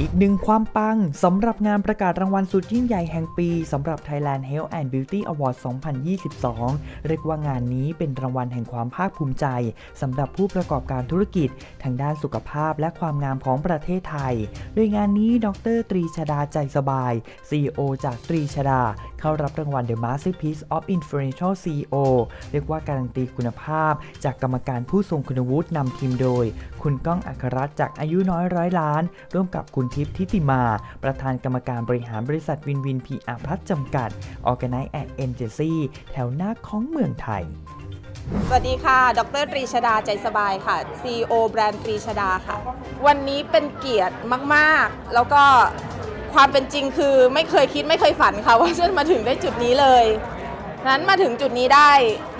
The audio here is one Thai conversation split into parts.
อีกหนึ่งความปังสำหรับงานประกาศรางวัลสุดยิ่งใหญ่แห่งปีสำหรับ Thailand Health and Beauty Award 2022 เรียกว่างานนี้เป็นรางวัลแห่งความภาคภูมิใจสำหรับผู้ประกอบการธุรกิจ ทางด้านสุขภาพและความงามของประเทศไทย โดยงานนี้ ดร ตรีชดาใจสบาย CEO จากตรีชดา เข้ารับรางวัล The Masterpiece of Influential CEO เรียกว่าการันตีคุณภาพ จากกรรมการผู้ทรงคุณวุฒินำทีมโดย คุณก้องอัครรัตน์จากอายุน้อยร้อยล้าน ร่วมกับคุณทิพย์ทิติมา ประธานกรรมการบริหารบริษัทวินวินพีอาร์พัฒจำกัดออแกไนซ์แอดเอ็นเจซีแถวหน้าของเมืองไทย สวัสดีค่ะ ดรตรีชดาใจสบายค่ะ CEO แบรนด์ตรีชดาค่ะ วันนี้เป็นเกียรติมาก ๆ แล้วก็ความเป็นจริงคือไม่เคยคิดไม่เคยฝันค่ะว่าจะมาถึงได้จุดนี้เลยนั้นมาถึงจุดนี้ได้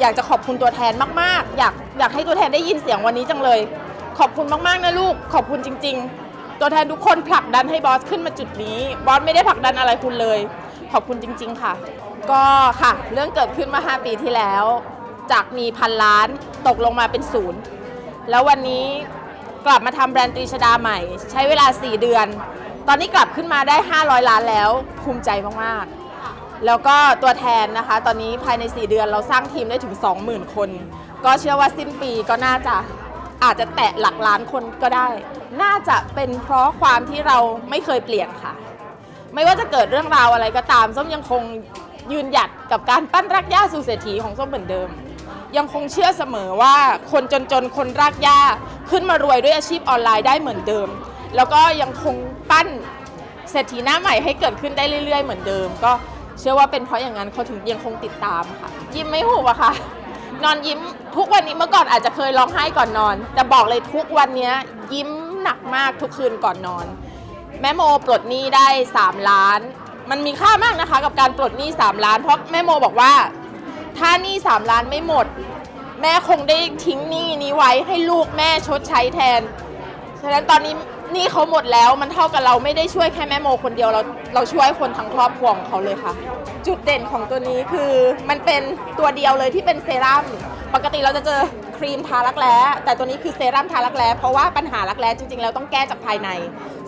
อยากจะขอบคุณตัวแทนมาก ๆ อยากอยากให้ตัวแทนได้ยินเสียงวันนี้จังเลย ขอบคุณมาก ๆ นะลูก ขอบคุณจริง ๆ ตัวแทนทุกคนผลักดันให้บอสขึ้นมาจุดนี้ บอสไม่ได้ผลักดันอะไรคุณเลย ขอบคุณจริง ๆ ค่ะ ก็ค่ะ เรื่องเกิดขึ้นมา 5 ปีที่แล้ว จากมีพันล้านตกลงมาเป็นศูนย์ แล้ววันนี้กลับมาทำแบรนด์ตรีชดาใหม่ ใช้เวลา 4 เดือน ตอนนี้กลับขึ้นมาได้ 500 ล้านแล้ว ภูมิใจมากๆ แล้วก็ตัวแทนนะคะ ตอนนี้ภายใน 4 เดือนเราสร้างทีมได้ถึง 20,000 คน ก็เชื่อว่าสิ้นปีก็น่าจะอาจจะแตะหลักล้านคนก็ได้ น่าจะเป็นเพราะความที่เราไม่เคยเปลี่ยนค่ะ ไม่ว่าจะเกิดเรื่องราวอะไรก็ตามส้มยังคงยืนหยัดกับการปั้นรากหญ้าสู่เศรษฐีของส้มเหมือนเดิม ยังคงเชื่อเสมอว่าคนจนๆคนรากหญ้าขึ้นมารวยด้วยอาชีพออนไลน์ได้เหมือนเดิม แล้วก็ยังคงปั้นเศรษฐีหน้าใหม่ให้เกิดขึ้นได้เรื่อย ๆ เหมือนเดิม ก็เชื่อว่าเป็นเพราะอย่างนั้นเขาถึงยังคงติดตามค่ะ ยิ้มไม่หุบอะค่ะ นอนยิ้มทุกวันนี้เมื่อก่อนอาจจะเคยร้องไห้ก่อนนอน แต่บอกเลยทุกวันนี้ยิ้ม หนักมากทุกคืนก่อนนอน แม่โมปลดหนี้ได้ 3 ล้าน มันมีค่ามากนะคะ กับการปลดหนี้ 3 ล้าน เพราะแม่โมบอกว่า ถ้าหนี้3ล้านไม่หมด แม่คงได้ทิ้งหนี้นี้ไว้ให้ลูกแม่ชดใช้แทน ฉะนั้นตอนนี้หนี้เขาหมดแล้วมันเท่ากับเราไม่ได้ช่วยแค่แม่โมคนเดียวเราเราช่วยคนทั้งครอบครัวของเขาเลยค่ะ จุดเด่นของตัวนี้คือมันเป็นตัวเดียวเลยที่เป็นเซรั่มปกติเราจะเจอ รีมทารักแร้แต่ตัวนี้คือเซรั่มทารักแร้เพราะว่าปัญหารักแร้จริงๆแล้วต้องแก้จากภายใน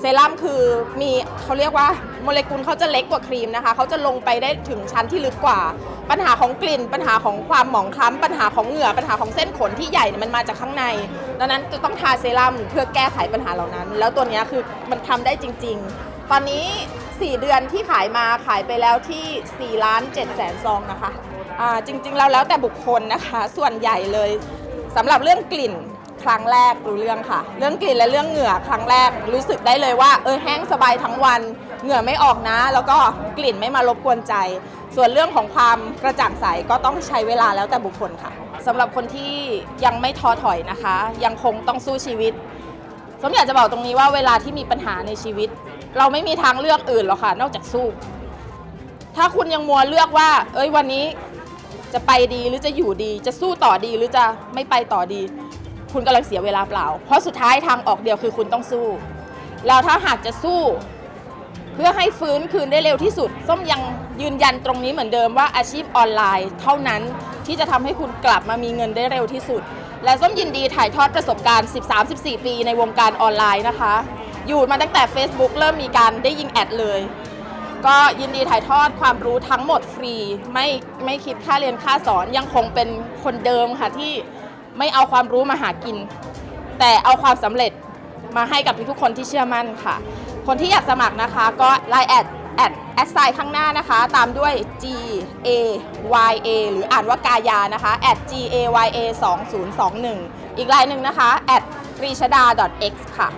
เซรั่มคือมีเขาเรียกว่าโมเลกุลเขาจะเล็กกว่าครีมนะคะเขาจะลงไปได้ถึงชั้นที่ลึกกว่า ปัญหาของกลิ่น ปัญหาของความหมองคล้ำปัญหาของเหงื่อปัญหาของเส้นขนที่ใหญ่เนี่ยมันมาจากข้างใน ดังนั้นจะต้องทาเซรั่มเพื่อแก้ไขปัญหาเหล่านั้น แล้วตัวนี้คือมันทำได้จริง ๆ ตอนนี้ 4 เดือนที่ขายมาขายไปแล้วที่4ล้าน7แสนซองนะคะจริงๆแล้วแล้วแต่บุคคลนะคะ ส่วนใหญ่เลย สำหรับเรื่องกลิ่นครั้งแรกรู้เรื่องค่ะ เรื่องกลิ่นและเรื่องเหงื่อครั้งแรกรู้สึกได้เลยว่าเออแห้งสบายทั้งวัน เหงื่อไม่ออกนะ แล้วก็กลิ่นไม่มารบกวนใจ ส่วนเรื่องของความกระจ่างใสก็ต้องใช้เวลาแล้วแต่บุคคลค่ะสำหรับคนที่ยังไม่ท้อถอยนะคะ ยังคงต้องสู้ชีวิตผมอยากจะบอกตรงนี้ว่าเวลาที่มีปัญหาในชีวิต เราไม่มีทางเลือกอื่นหรอกค่ะ นอกจากสู้ ถ้าคุณยังมัวเลือกว่า เอ้ยวันนี้ จะไปดีหรือจะอยู่ดี จะสู้ต่อดีหรือจะไม่ไปต่อดี คุณกำลังเสียเวลาเปล่า เพราะสุดท้ายทางออกเดียวคือคุณต้องสู้ แล้วถ้าหากจะสู้ เพื่อให้ฟื้นคืนได้เร็วที่สุด ส้มยังยืนยันตรงนี้เหมือนเดิมว่าอาชีพออนไลน์ เท่านั้นที่จะทำให้คุณกลับมามีเงินได้เร็วที่สุด และส้มยินดีถ่ายทอดประสบการณ์ 13-14 ปีในวงการออนไลน์นะคะ อยู่มาตั้งแต่ Facebook เริ่มมีการได้ยิงแอดเลย ก็ยินดีถ่ายทอดความรู้ทั้งหมดฟรี ไม่ไม่คิดค่าเรียนค่าสอนยังคงเป็นคนเดิมค่ะที่ไม่เอาความรู้มาหากิน แต่เอาความสำเร็จมาให้กับทุกๆคนที่เชื่อมั่นค่ะ คนที่อยากสมัครนะคะก็ Line แอดแอดแอดไซน์ข้างหน้านะคะ ตามด้วย G A Y A หรืออ่านว่ากายานะคะ at G A Y A 2021 อีกไลน์หนึ่งนะคะ at รีชดา x ค่ะ